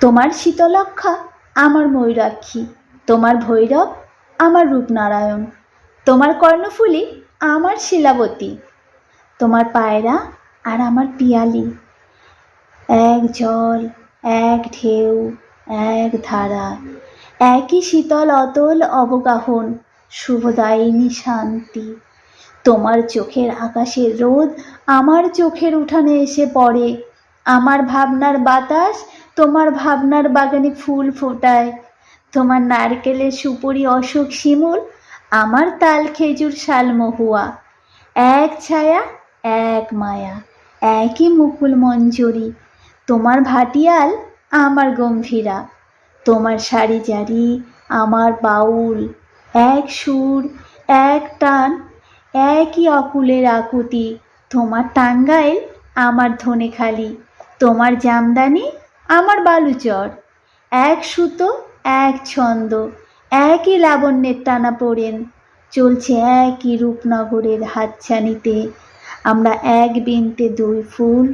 তোমার শীতলক্ষা আমার ময়ূরাক্ষী, তোমার ভৈরব আমার রূপনারায়ণ, তোমার কর্ণফুলী আমার শিলাবতী, তোমার পায়রা আর আমার পিয়ালি। এক জল, এক ঢেউ, এক ধারা, একই শীতল অতল অবগাহন, শুভদায়িনী শান্তি। তোমার চোখের আকাশের রোদ আমার চোখের উঠানে এসে পড়ে, আমার ভাবনার বাতাস তোমার ভাবনার বাগানে ফুল ফোটায়। তোমার নারকেলের সুপুরি অশোক শিমুল, আমার তাল খেজুর শাল মহুয়া। এক ছায়া, এক মায়া, একই মুকুল মঞ্জরি। তোমার ভাটিয়াল, আমার গম্ভীরা। তোমার শাড়ি জারি, আমার বাউল। এক সুর, এক টান, একই অকুলের আকুতি। তোমার টাঙ্গাইল, আমার ধনেখালি। তোমার জামদানি আমার বালুচর। এক সুতো, এক ছন্দ, একই লাবণ্যের টানা পড়েন। চলছে একই রূপনগরের হাতছানিতে। আমরা এক বিনতে দুই ফুল,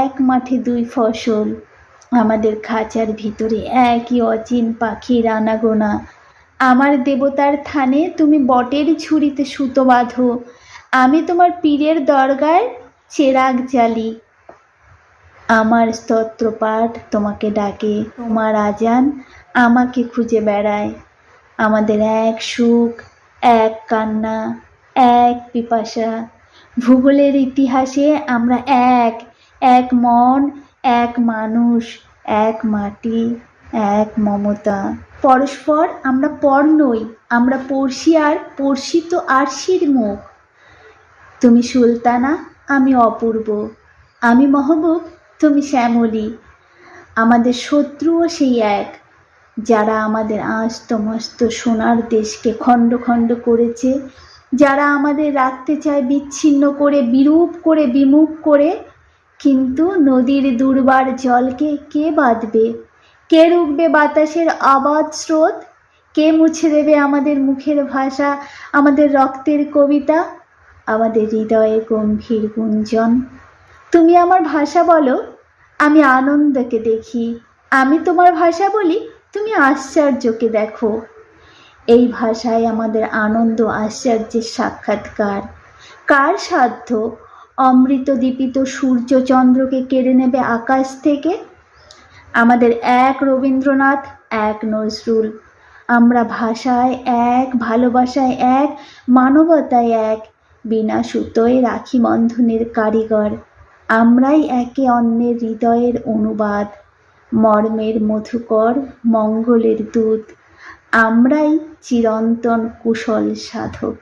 এক মাঠে দুই ফসল। আমাদের খাঁচার ভিতরে একই অচিন পাখির আনাগোনা। আমার দেবতার থানে তুমি বটের ঝুড়িতে সুতো বাঁধো। আমি তোমার পীরের দরগায় চেরাগ জ্বালি। আমার স্তোত্রপাঠ তোমাকে ডাকে তোমার আজান আমাকে খুঁজে বেড়ায়। আমাদের এক সুখ, এক কান্না, এক পিপাসা। ভূগোলের ইতিহাসে আমরা এক এক মন, এক মানুষ, এক মাটি, এক মমতা। পরস্পর আমরা পর নই, আমরা পড়শি আর পড়শি তো আরশির মুখ। তুমি সুলতানা, আমি অপূর্ব। আমি মহবুব তুমি শ্যামলী, আমাদের শত্রুও সেই এক, যারা আমাদের আস্ত মস্ত সোনার দেশকে খণ্ড খণ্ড করেছে, যারা আমাদের রাখতে চায় বিচ্ছিন্ন করে, বিরূপ করে, বিমুখ করে, কিন্তু নদীর দুর্বার জলকে কে বাঁধবে? কে রুখবে বাতাসের আবাদ স্রোত? কে মুছে দেবে আমাদের মুখের ভাষা, আমাদের রক্তের কবিতা, আমাদের হৃদয়ে গম্ভীর গুঞ্জন? তুমি আমার ভাষা বলো আমি আনন্দকে দেখি। আমি তোমার ভাষা বলি, তুমি আশ্চর্যকে দেখো। এই ভাষায় আমাদের আনন্দ আশ্চর্যের সাক্ষাৎকার। কার সাধ্য? অমৃত দীপিত সূর্যচন্দ্রকে কেড়ে নেবে আকাশ থেকে? আমাদের এক রবীন্দ্রনাথ, এক নজরুল। আমরা ভাষায় এক, ভালোবাসায় এক, মানবতায় এক, বিনা সুতোয় রাখি বন্ধনের কারিগর। আমরাই একে অন্যের হৃদয়ের অনুবাদ মর্মের মধুকর মঙ্গলের দূত আমরাই চিরন্তন কুশল সাধক।